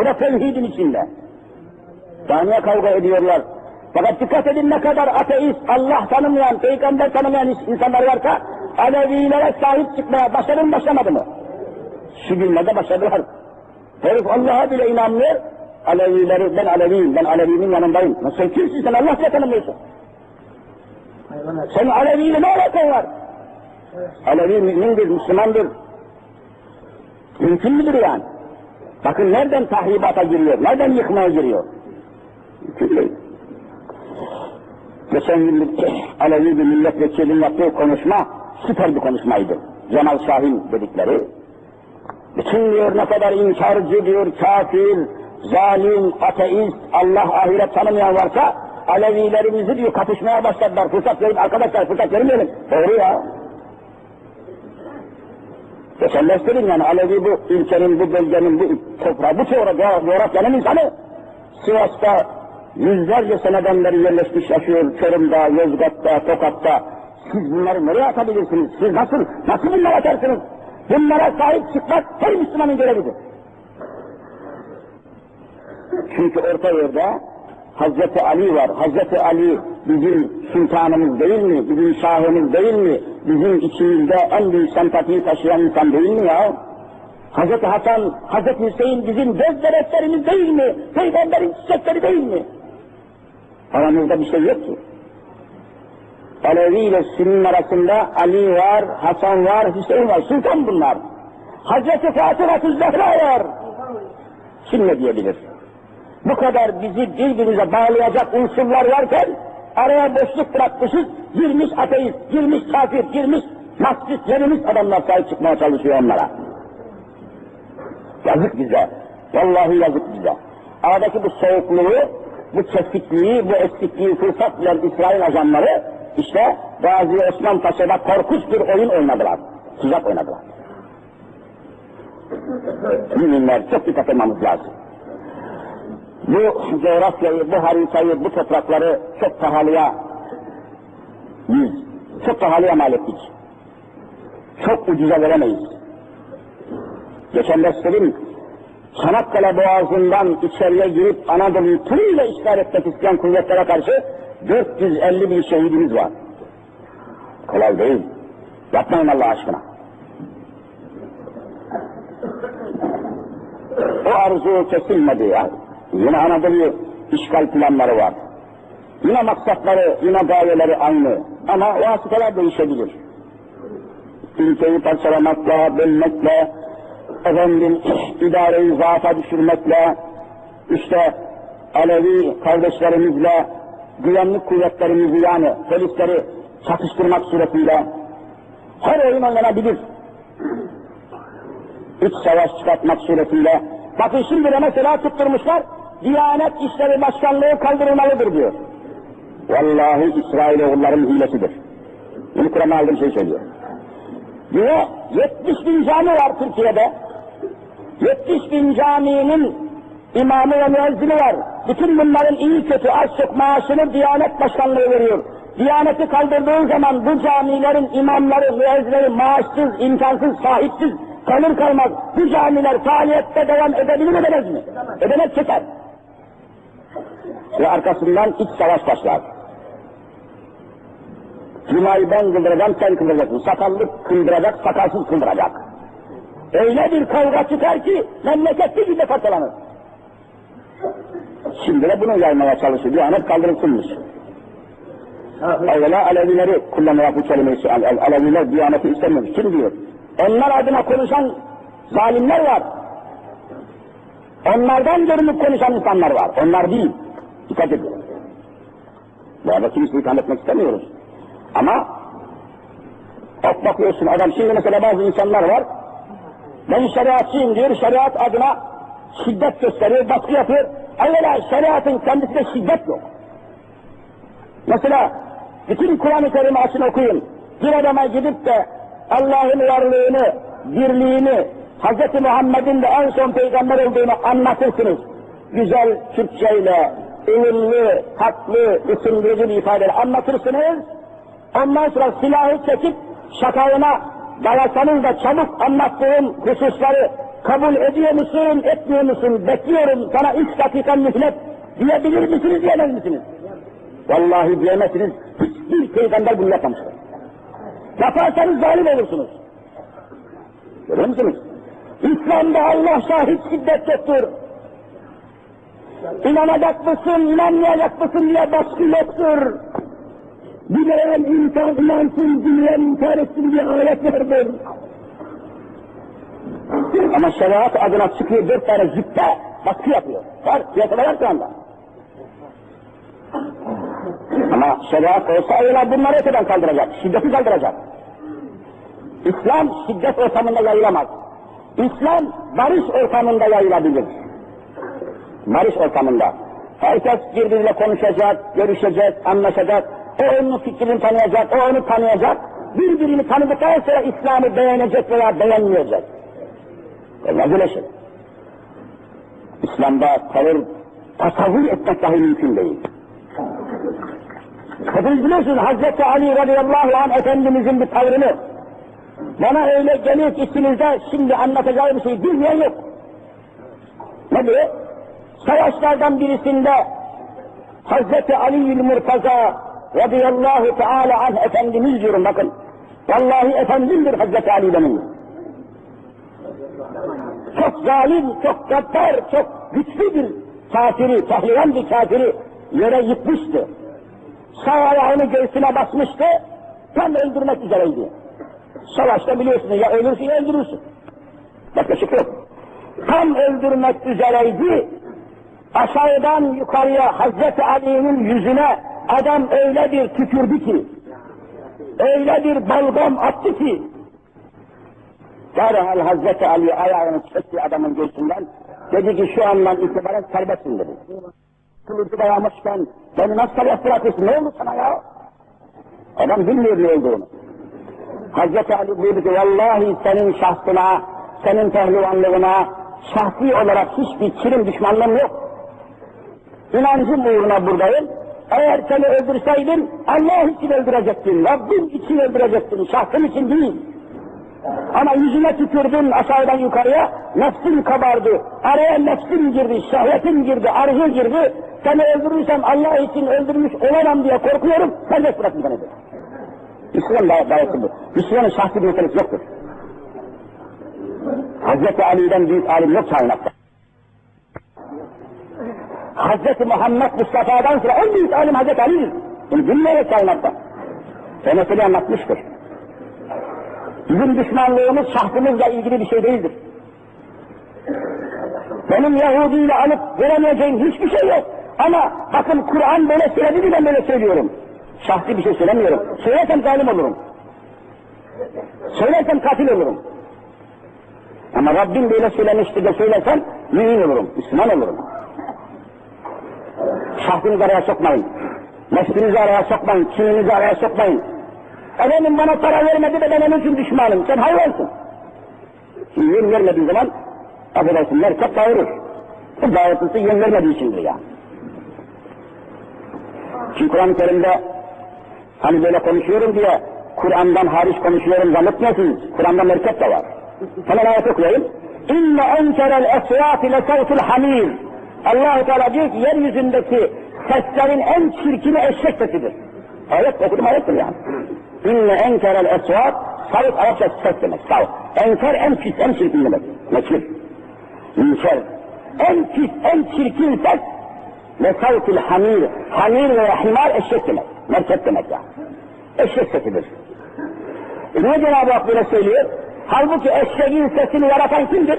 O da tevhidin içinde. Saniye kavga ediyorlar. Fakat dikkat edin ne kadar ateist, Allah tanımayan, peygamber tanımayan insanlar varsa Alevilere sahip çıkmaya başarı mı başlamadı mı? Şu günlerde başladılar. Herif Allah'a bile inanmıyor. Alevileri, ben Aleviyim, ben Alevi'nin yanındayım. Sen kimsin sen Allah bile tanımıyorsun. Senin Alevi'yle ne alakan var? Alevi mümindir, Müslümandır. Mümkün müdür yani? Bakın nereden tahribata giriyor, nereden yıkmaya giriyor? Değil. Geçen gün Alevi bir milletvekilinin yaptığı konuşma süper bir konuşmaydı. Cemal Şahin dedikleri. Bütün diyor ne kadar inkarcı diyor, kafir, zalim, ateist, Allah ahiret tanımayan varsa Alevilerimizi diyor kapışmaya başladılar. Fırsat verin arkadaşlar fırsat vermeyelim. Doğru ya. Geçerleştirin yani Alevi bu ülkenin, bu bölgenin, bu toprağı, bu coğrafya, coğrafyanın insanı. Sivas'ta yüzlerce seneden beri yerleşmiş yaşıyor. Çorum'da, Yozgat'ta, Tokat'ta. Siz bunları nereye atabilirsiniz? Siz nasıl, nasıl bunları atarsınız? Bunlara sahip çıkmak her Müslümanın görevidir. Çünkü orta yerde Hazreti Ali var. Hazreti Ali bizim sultanımız değil mi? Bizim şahımız değil mi? Bizim içimizde en büyük sempatiyi taşıyan insan değil mi ya? Hazreti Hasan, Hazreti Hüseyin bizim göz bereklerimiz değil mi? Peygamberin çiçekleri değil mi? Aramızda bir şey yok ki. Alevi ile Sünni'nin arasında Ali var, Hasan var, Hüseyin var. Sultan bunlar. Hazreti Fatıma Zehra var. Kim ne diyebilir? Bu kadar bizi birbirimize bağlayacak unsurlar varken araya boşluk bırakmışız, girmiş ateist, girmiş kafir, girmiş masjid, yerimiz adamlar sahip çıkmaya çalışıyor onlara. Yazık bize. Vallahi yazık bize. Aradaki bu soğukluğu, bu kesikliği, bu eksikliği fırsat bilen İsrail ajanları işte Gazi Osman Paşa'da korkunç bir oyun oynadılar. Tuzak oynadılar. Müminler çok dikkat etmemiz lazım. Bu coğrafyayı, bu haritayı, bu toprakları çok pahalıya yüz, çok pahalıya mal ettik. Çok ucuza veremeyiz. Geçen de söyledim, Çanakkale Boğazı'ndan içeriye girip Anadolu'yu tümüyle işgal etmek isteyen kuvvetlere karşı 450 bin şehidimiz var. Kolay değil. Yapmayın Allah aşkına. O arzu kesilmedi ya. Yine Anadolu işgal planları var. Yine maksatları, yine gayeleri aynı. Ama vasıtalar değişebilir. Ülkeyi parçalamakla, bölmekle, efendim idareyi zaafa düşürmekle, işte Alevi kardeşlerimizle, güvenlik kuvvetlerimizi yani polisleri çatıştırmak suretiyle her oyun oynanabilir. İç savaş çıkartmak suretiyle. Bakın şimdi de mesela tutturmuşlar, Diyanet İşleri Başkanlığı kaldırılmalıdır diyor. Vallahi İsrailoğulların hilesidir. Bunu Kur'an'a aldığım şey söylüyor. Diyor, 70 bin cami var Türkiye'de. 70 bin caminin imamı ve müezzini var. Bütün bunların iyi kötü az çok maaşını Diyanet Başkanlığı veriyor. Diyaneti kaldırdığı zaman bu camilerin imamları, müezzinleri maaşsız, imkansız, sahipsiz kalır kalmaz bu camiler faaliyette devam edebilir mi edemez mi? Edemez çeker. Ve arkasından iç savaş başlar. Cuma'yı ben kıldıracağım, sen kıldıracaksın. Sakallı kıldıracak, sakalsız kıldıracak. Öyle bir kavga çıkar ki memleket bir günde parçalanır. Şimdi de bunu yaymaya çalışıyor. Diyanet kaldırılsınmış. Evvela Alevileri kullanmaya bu kelimeyi, Aleviler Diyaneti istemiyor. Kim diyor? Onlar adına konuşan zalimler var. Onlardan görünüp konuşan insanlar var. Onlar değil. Dikkat edin. Bu arada kimseyi itham etmek istemiyoruz. Ama bak bakıyorsun adam şimdi mesela bazı insanlar var. Ben şeriatçıyım diyor, şeriat adına şiddet gösteriyor, baskı yapıyor. Evvela şeriatın kendisinde şiddet yok. Mesela bütün Kur'an-ı Kerim'i açın okuyun. Bir adama gidip de Allah'ın varlığını, birliğini, Hz. Muhammed'in de en son peygamber olduğunu anlatırsınız. Güzel Türkçeyle, ılımlı, tatlı, ısındırıcı bir ifadeyle anlatırsınız. Ondan sonra silahı çekip şakağına dayasanız da çabuk anlattığım hususları kabul ediyor musun, etmiyor musun, bekliyorum sana üç dakika mühlet diyebilir misiniz, diyemez misiniz? Vallahi diyemezsiniz, hiçbir peygamber bunu yapmamıştır. Yaparsanız zalim olursunuz. Görüyor musunuz? İslam'da Allah şahit şiddet yoktur. İnanacak mısın, inanmayacak mısın diye baskı yoktur. Dileyen insan inansın, dileyen inkar etsin diye ayet vardır. Ama şeriat adına çıkıyor dört tane züppe baskı yapıyor. Var, piyasada şu anda. Ama şeriat olsa öyle bunları öteden kaldıracak, şiddeti kaldıracak. İslam şiddet ortamında yayılamaz. İslam barış ortamında yayılabilir. Barış ortamında. Herkes birbiriyle konuşacak, görüşecek, anlaşacak. O onun fikrini tanıyacak, o onu tanıyacak. Birbirini tanıdıktan sonra İslam'ı beğenecek veya beğenmeyecek. Olmaz öyle şey. İslam'da tavır tasavvur etmek dahi mümkün değil. Hepiniz biliyorsunuz Hazreti Ali radıyallahu anh Efendimizin bir tavrını bana öyle geliyor ki içinizde şimdi anlatacağım bir şey bilmeyen yok. Ne diyor? Savaşlardan birisinde Hazreti Ali Murtaza radıyallahu teala anh Efendimiz diyorum bakın. Vallahi efendimdir Hazreti Ali benim. Çok zalim, çok gaddar, çok güçlü bir kafiri, tahliyen bir kafiri yere yıkmıştı. Sağ ayağını göğsüne basmıştı, tam öldürmek üzereydi. Savaşta biliyorsunuz ya ölürsün ya öldürürsün. Şey yok. Tam öldürmek üzereydi. Aşağıdan yukarıya Hazreti Ali'nin yüzüne adam öyle bir tükürdü ki, öyle bir balgam attı ki, derhal Hazreti Ali ayağını çekti adamın göğsünden, dedi ki şu andan itibaren serbestsin dedi. Kılıcı dayamışken beni nasıl serbest bırakıyorsun, ne oldu sana ya? Adam bilmiyor ne olduğunu. Hazreti Ali buyurdu ki vallahi senin şahsına, senin pehlivanlığına şahsi olarak hiçbir kirim düşmanlığım yok. İnancım uğruna buradayım. Eğer seni öldürseydim Allah için öldürecektin, Rabbim için öldürecektin, şahsım için değil. Ama yüzüne tükürdün aşağıdan yukarıya, nefsin kabardı. Araya nefsim girdi, şehvetim girdi, arzu girdi. Seni öldürürsem Allah için öldürmüş olamam diye korkuyorum, serbest bırakın beni dedi. İslam gayesi bu. Müslümanın şahsi bir meselesi yoktur. Hazreti Ali'den büyük alim yok kainatta. Hazreti Muhammed Mustafa'dan sonra en büyük alim Hazreti Ali'dir. Bunu bilmeyerek. O meseleyi anlatmıştır. Bizim düşmanlığımız şahsımızla ilgili bir şey değildir. Benim Yahudi ile alıp veremeyeceğim hiçbir şey yok. Ama bakın Kur'an böyle söyledi ben böyle söylüyorum. Şahsi bir şey söylemiyorum. Söylersem zalim olurum. Söylersem katil olurum. Ama Rabbim böyle söylemişti de söylersem mümin olurum, Müslüman olurum. Şahsınızı araya sokmayın. Nefsinizi araya sokmayın, kininizi araya sokmayın. Efendim bana para vermedi de ben onun için düşmanım. Sen hayvansın. Şimdi yön vermediğin zaman affedersin merkep dağılır. Bu dağıtılsı yön vermediği içindir ya. Şimdi Kur'an-ı Kerim'de hani böyle konuşuyorum diye Kur'an'dan hariç konuşuyorum zannetmiyorsunuz. Kur'an'da merkep de var. Hemen ayet okuyayım. İnne enkerel esvâti lesavtul hamir. Allah Teala diyor ki yeryüzündeki seslerin en çirkini eşek sesidir. Ayet okudum ayettir yani. İnne enkerel esvat, savut Arapça ses demek, savut. Enker en pis, en çirkin demek. Nekir. Münker. En pis, en çirkin ses ve savtul hamir. Hamir ve himar eşek demek. Merkep demek yani. Eşek sesidir. E niye Cenab-ı Hak böyle söylüyor? Halbuki eşeğin sesini yaratan kimdir?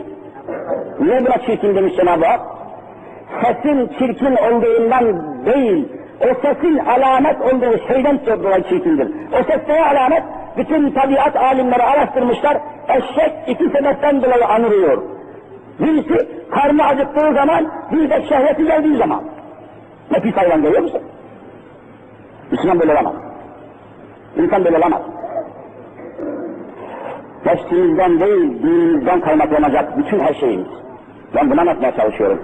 Niye buna çirkin demiş Cenab-ı Hak? Sesin çirkin olduğundan değil, o sesin alamet olduğu şeyden dolayı çirkindir. O ses neye alamet? Bütün tabiat alimleri araştırmışlar, eşek iki sebepten dolayı anırıyor. Birisi karnı acıktığı zaman, bir de şehveti geldiği zaman. Ne pis hayvan görüyor musun? Müslüman böyle olamaz. İnsan böyle olamaz. Nefsimizden değil, dinimizden kaynaklanacak bütün her şeyimiz. Ben bunu anlatmaya çalışıyorum.